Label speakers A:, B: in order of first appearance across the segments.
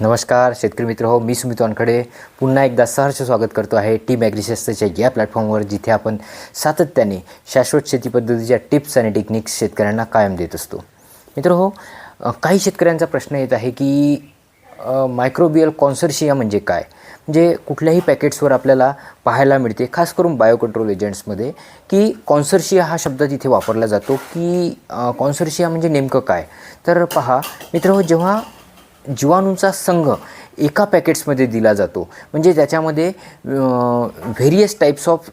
A: नमस्कार शेतकरी मित्र हो मी सुमित वानखडे. पुन्हा एकदा सहर्ष स्वागत करतो आहे टीम ॲग्रिशस्त्रच्या या प्लॅटफॉर्मवर जिथे आपण सातत्याने शाश्वत शेती पद्धतीच्या टिप्स आणि टेक्निक्स शेतकऱ्यांना कायम देत असतो. मित्र हो काही शेतकऱ्यांचा प्रश्न येत आहे की मायक्रोबियल कॉन्सर्शिया म्हणजे काय? म्हणजे कुठल्याही पॅकेट्सवर आपल्याला पाहायला मिळते खास करून बायोकंट्रोल एजंट्समध्ये की कॉन्सर्शिया हा शब्द तिथे वापरला जातो की कॉन्सर्शिया म्हणजे नेमकं काय? तर पहा मित्र हो जेव्हा जीवाणूंचा संघ एका पॅकेट्समध्ये दिला जातो. म्हणजे त्याच्यामध्ये various types of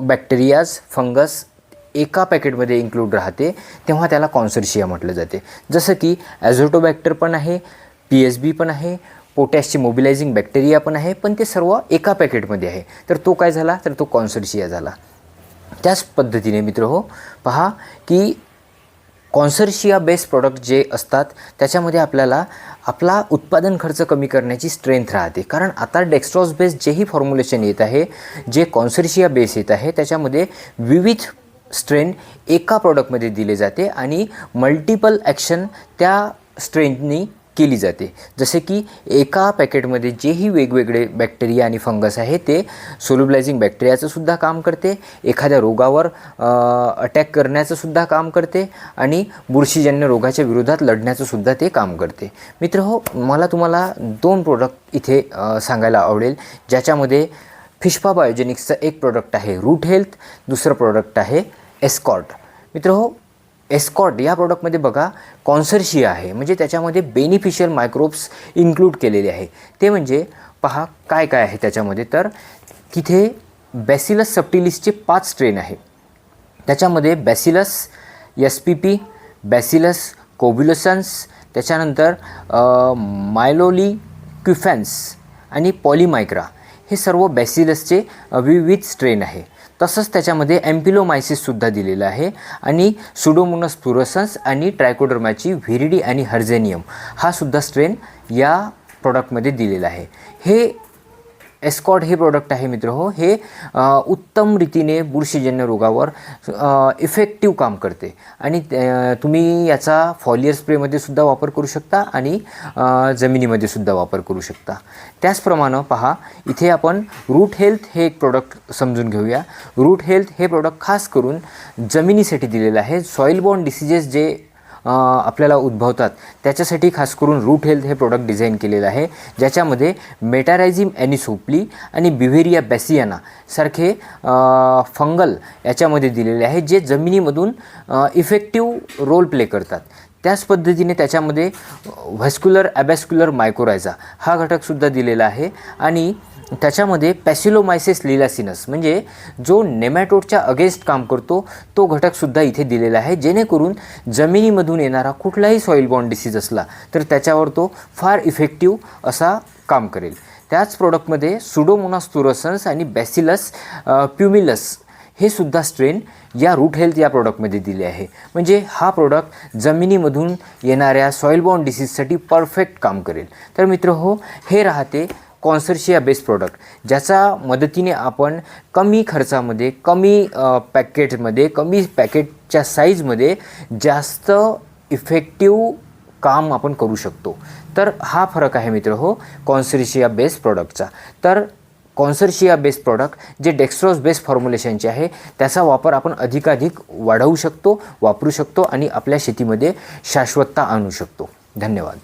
A: bacterias fungus एका पॅकेटमध्ये इन्क्लूड राहते. तेव्हा त्याला कॉन्सर्शिया म्हटलं जाते. जसं की ॲझोटोबॅक्टर पण आहे पी एस बी पण आहे पोटॅशची मोबिलायझिंग बॅक्टेरिया पण आहे पण ते सर्व एका पॅकेटमध्ये आहे. तर तो काय झाला? तर तो कॉन्सर्शिया झाला. त्याच पद्धतीने मित्र हो पहा की कॉन्सर्शिया बेस्ड प्रोडक्ट जे असतात त्याच्यामध्ये आपल्याला आपला उत्पादन खर्च कमी करण्याची स्ट्रेंथ राहते. कारण आता डेक्स्ट्रॉस बेस्ड जेही फॉर्म्युलेशन येत आहे जे कॉन्सर्शिया बेस येत आहे त्याच्यामध्ये विविध स्ट्रेन एका प्रॉडक्टमध्ये दिले जाते आणि मल्टिपल ॲक्शन त्या स्ट्रेंथनी केली जाते. जसे की एका पॅकेटमध्ये जेही वेगवेगळे बॅक्टेरिया आणि फंगस आहे ते सोल्युबलायझिंग बॅक्टेरियाचं सुद्धा काम करते एखाद्या रोगावर अटॅक करण्याचं सुद्धा काम करते आणि बुरशीजन्य रोगाच्या विरोधात लढण्याचं सुद्धा ते काम करते. मित्र हो मला तुम्हाला दोन प्रोडक्ट इथे सांगायला आवडेल ज्याच्यामध्ये फिशपा बायोजेनिक्सचं एक प्रोडक्ट आहे रूट हेल्थ दुसरं प्रोडक्ट आहे एस्कॉर्ट. मित्र हो एस्कॉट या प्रॉडक्टमध्ये बघा कॉन्सर्शिया आहे. म्हणजे त्याच्यामध्ये बेनिफिशियल मायक्रोब्स इन्क्लूड केलेले आहे. ते म्हणजे पहा काय काय आहे त्याच्यामध्ये. तर तिथे बॅसिलस सप्टिलिसचे पाच स्ट्रेन आहे. त्याच्यामध्ये bacillus S P P bacillus coagulans त्याच्यानंतर मायलोली क्युफॅन्स आणि पॉलिमायक्रा हे सर्व बॅसिलसचे विविध स्ट्रेन आहे. तसंच त्याच्यामध्ये एम्पिलोमायसिससुद्धा दिलेलं आहे आणि सुडोमोनस फ्लुरसन्स आणि ट्रायकोडर्माची व्हिरिडी आणि हर्झेनियम हा सुद्धा स्ट्रेन या प्रॉडक्टमध्ये दिलेला आहे. हे एस्कॉट हे प्रोडक्ट आहे मित्र हो. हे उत्तम रीतीने बुरशीजन्य रोगावर इफेक्टिव्ह काम करते. आणि तुम्ही याचा फॉलियर स्प्रेमध्ये सुद्धा वापर करू शकता आणि जमिनीमध्ये सुद्धा वापर करू शकता. त्याचप्रमाणे पहा इथे आपण रूट हेल्थ हे एक प्रोडक्ट समजून घेऊया. रूट हेल्थ हे प्रोडक्ट खास करून जमिनीसाठी दिलेलं आहे. सॉईल बॉर्न डिसिजेस जे आपल्याला उद्भवतात. त्याच्यासाठी खास करून रूट हेल्थ हे प्रोडक्ट डिझाईन केलेलं आहे ज्याच्यामध्ये मेटारायझिम ॲनिसोप्ली आणि बिव्हेरिया बॅसियाना सारखे फंगल याच्यामध्ये दिलेले आहे जे जमिनीमधून इफेक्टिव्ह रोल प्ले करतात. त्याच पद्धतीने त्याच्यामध्ये व्हॅस्क्युलर ॲबॅस्क्युलर मायकोरायझा हा घटकसुद्धा दिलेला आहे. आणि त्याच्यामध्ये पॅसिलोमायसिस लिलासिनस म्हणजे जो नेमॅटोडच्या अगेन्स्ट काम करतो तो घटकसुद्धा इथे दिलेला आहे. जेणेकरून जमिनीमधून येणारा कुठलाही सॉईल बॉन्ड डिसीज असला तर त्याच्यावर तो फार इफेक्टिव्ह असा काम करेल. त्याच प्रोडक्टमध्ये सुडोमोनास तुरसन्स आणि बॅसिलस प्युमिलस हे सुद्धा स्ट्रेन या रूट हेल्थ या प्रोडक्टमध्ये दिले आहे. म्हणजे हा प्रोडक्ट जमिनीमधून येणाऱ्या सॉईल बॉन्ड डिसीजसाठी परफेक्ट काम करेल. तर मित्र हो हे राहते कॉन्सर्शिया बेस्ड प्रोडक्ट ज्याच्या मदतीने आपण कमी खर्चामध्ये कमी पॅकेटमध्ये कमी पॅकेटच्या साईजमध्ये जास्त इफेक्टिव्ह काम आपण करू शकतो. तर हा फरक आहे मित्र हो कॉन्सर्शिया बेस्ड प्रोडक्टचा तर कॉन्सर्शिया बेस्ड प्रॉडक्ट जे डेक्स्ट्रॉस बेस्ड फॉर्म्युलेशनचे आहे त्याचा वापर आपण अधिकाधिक वाढवू शकतो वापरू शकतो आणि आपल्या शेतीमध्ये शाश्वतता आणू शकतो. धन्यवाद.